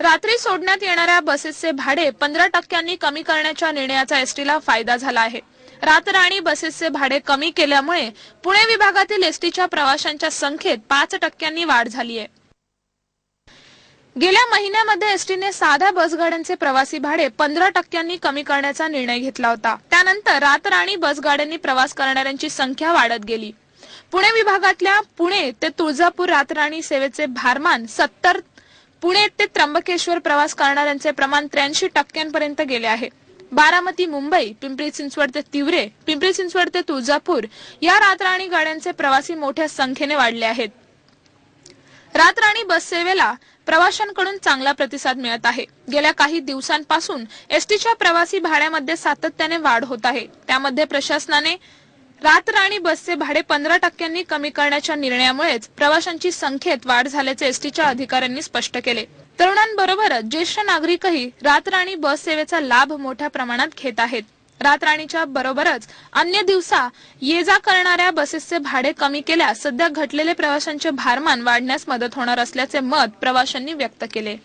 रात्री सोडण्यात येणाऱ्या बसेसचे भाडे पंधरा टक्क्यांनी कमी करण्याच्या निर्णयाचा एसटीला फायदा झाला आहे. रातराणी बसेसचे भाडे कमी केल्यामुळे पुणे विभागातील एसटीच्या प्रवाशांच्या संख्येत पाच टक्क्यांनी वाढ झाली आहे. गेल्या महिन्यामध्ये एसटीने साध्या बसगाड्यांचे प्रवासी भाडे पंधरा टक्क्यांनी कमी करण्याचा निर्णय घेतला होता. त्यानंतर रातराणी बसगाड्यांनी प्रवास करणाऱ्यांची संख्या वाढत गेली. पुणे विभागातल्या पुणे ते तुळजापूर रातराणी सेवेचे भारमान सत्तर पुणे ते त्र्यंबकेश्वर प्रवास करणाऱ्यांचे प्रमाण त्र्याऐंशी टक्क्यांपर्यंत गेले आहे. बारामती मुंबई पिंपरी चिंचवड ते तिवरे पिंपरी चिंचवड ते तुळजापूर या रातराणी गाड्यांचे प्रवासी मोठ्या संख्येने वाढले आहेत. रातराणी बससेवेला प्रवाशांकडून चांगला प्रतिसाद मिळत आहे. गेल्या काही दिवसांपासून एसटीच्या प्रवासी भाड्यामध्ये सातत्याने वाढ होत आहे. त्यामध्ये प्रशासनाने रातराणी बसचे भाडे पंधरा टक्क्यांनी कमी करण्याच्या निर्णयामुळेच प्रवाशांची संख्येत वाढ झाल्याचे एसटीच्या अधिकाऱ्यांनी स्पष्ट केले. तरुणांबरोबरच ज्येष्ठ नागरिकही रातराणी बस सेवेचा लाभ मोठ्या प्रमाणात घेत आहेत. रातराणीच्या बरोबरच अन्य दिवसा ये जा करणाऱ्या बसेसचे भाडे कमी केल्यास सध्या घटलेले प्रवाशांचे भारमान वाढण्यास मदत होणार असल्याचे मत प्रवाशांनी व्यक्त केले.